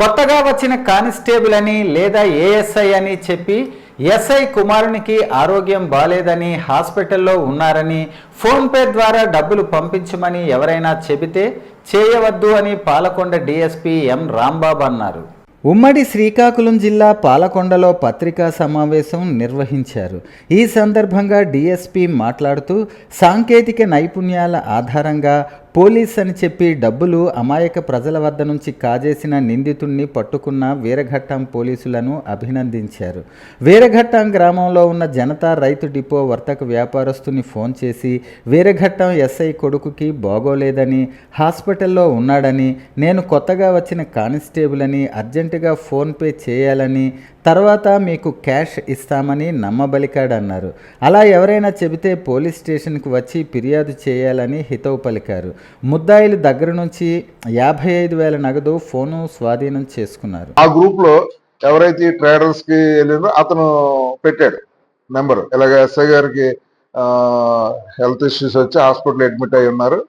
కొత్తగా వచ్చిన కానిస్టేబుల్ అని లేదా ఏఎస్ఐ అని చెప్పి ఎస్ఐ కుమారునికి ఆరోగ్యం బాలేదని హాస్పిటల్లో ఉన్నారని ఫోన్పే ద్వారా డబ్బులు పంపించమని ఎవరైనా చెబితే చేయవద్దు అని పాలకొండ డీఎస్పీ ఎం రాంబాబు అన్నారు. ఉమ్మడి శ్రీకాకుళం జిల్లా పాలకొండలో పత్రికా సమావేశం నిర్వహించారు. ఈ సందర్భంగా డీఎస్పీ మాట్లాడుతూ సాంకేతిక నైపుణ్యాల ఆధారంగా పోలీస్ అని చెప్పి డబ్బులు అమాయక ప్రజల వద్ద నుంచి కాజేసిన నిందితుణ్ణి పట్టుకున్న వీరఘట్టం పోలీసులను అభినందించారు. వీరఘట్టం గ్రామంలో ఉన్న జనతా రైతు డిపో వర్తక వ్యాపారస్తుని ఫోన్ చేసి వీరఘట్టం ఎస్ఐ కొడుకుకి బాగోలేదని హాస్పిటల్లో ఉన్నాడని నేను కొత్తగా వచ్చిన కానిస్టేబుల్ అని అర్జెంటుగా ఫోన్పే చేయాలని తర్వాత మీకు క్యాష్ ఇస్తామని నమ్మబలికాడన్నారు. అలా ఎవరైనా చెబితే పోలీస్ స్టేషన్కి వచ్చి ఫిర్యాదు చేయాలని హితవు పలికారు. ముద్దాయిలు దగ్గర నుంచి యాభై ఐదు వేల నగదు ఫోను స్వాధీనం చేసుకున్నారు. ఆ గ్రూప్లో ఎవరైతే ఈ ట్రేడర్స్కి వెళ్ళిందో అతను పెట్టాడు నెంబర్. ఇలాగ ఎస్ఐ గారికి హెల్త్ ఇష్యూస్ వచ్చి హాస్పిటల్ అడ్మిట్ అయి ఉన్నారు.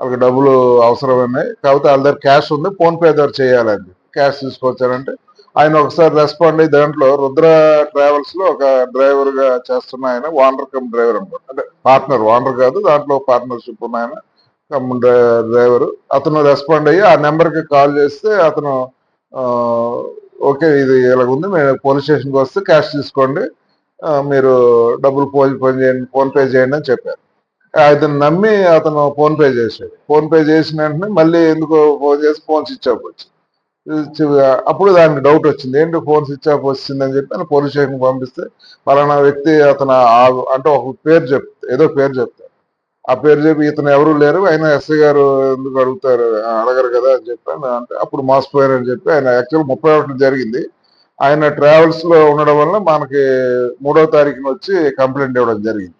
వాళ్ళకి డబ్బులు అవసరమైనాయి. కాకపోతే వాళ్ళ దగ్గర క్యాష్ ఉంది ఫోన్పే ద్వారా చేయాలండి. క్యాష్ తీసుకొచ్చారంటే ఆయన ఒకసారి రెస్పాండ్ అయ్యి దాంట్లో రుద్ర ట్రావెల్స్లో ఒక డ్రైవర్గా చేస్తున్న ఆయన వానర్ కమ్ డ్రైవర్ అనమాట అంటే పార్ట్నర్ వానర్ కాదు దాంట్లో పార్ట్నర్షిప్ ఉన్న ఆయన కమ్ డ్రైవర్ అతను రెస్పాండ్ అయ్యి ఆ నెంబర్కి కాల్ చేస్తే అతను ఓకే ఇది ఇలాగ ఉంది మీరు పోలీస్ స్టేషన్కి వస్తే క్యాష్ తీసుకోండి మీరు డబ్బులు ఫోన్ ఫోన్ చేయండి ఫోన్పే చేయండి అని చెప్పారు. అతను నమ్మి అతను ఫోన్పే చేశాడు. ఫోన్పే చేసిన వెంటనే మళ్ళీ ఎందుకో ఫోన్ చేసి ఫోన్స్ ఇచ్చాకొచ్చింది అప్పుడు దానికి డౌట్ వచ్చింది. ఏంటి ఫోన్ స్విచ్ ఆఫ్ వచ్చిందని చెప్పి అని పోలీస్ స్టేషన్కి పంపిస్తే పలానా వ్యక్తి అతను ఆ- అంటే ఒక పేరు చెప్తే ఏదో పేరు చెప్తారు. ఆ పేరు చెప్పి ఇతను ఎవరు లేరు ఆయన ఎస్ఐ గారు ఎందుకు అడుగుతారు? అడగరు కదా అని చెప్పి అంటే అప్పుడు మోసపోయారని చెప్పి ఆయన యాక్చువల్ ముప్పై ఒకటి జరిగింది. ఆయన ట్రావెల్స్లో ఉండడం వల్ల మనకి మూడో తారీఖున వచ్చి కంప్లైంట్ ఇవ్వడం జరిగింది.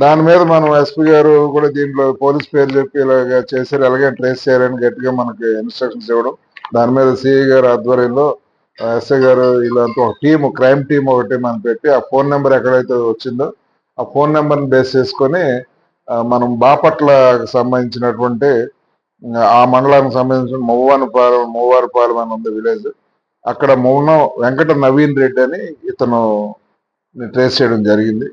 దాని మీద మనం ఎస్పీ గారు కూడా దీంట్లో పోలీస్ పేరు చెప్పి ఇలాగ చేశారు. ఎలాగే ట్రేస్ చేయాలని గట్టిగా మనకి ఇన్స్ట్రక్షన్స్ ఇవ్వడం. దాని మీద సిఐ గారు ఆధ్వర్యంలో ఎస్ఐ గారు ఇలాంటి ఒక టీము క్రైమ్ టీం ఒకటి మనం పెట్టి ఆ ఫోన్ నెంబర్ ఎక్కడైతే వచ్చిందో ఆ ఫోన్ నెంబర్ని బేస్ చేసుకొని మనం బాపట్లకు సంబంధించినటువంటి ఆ, మండలానికి సంబంధించిన మువ్వానిపాలెం మూవారిపాలెం అని ఉంది విలేజ్. అక్కడ మౌనం వెంకట నవీన్ రెడ్డి అని ఇతను ట్రేస్ చేయడం జరిగింది.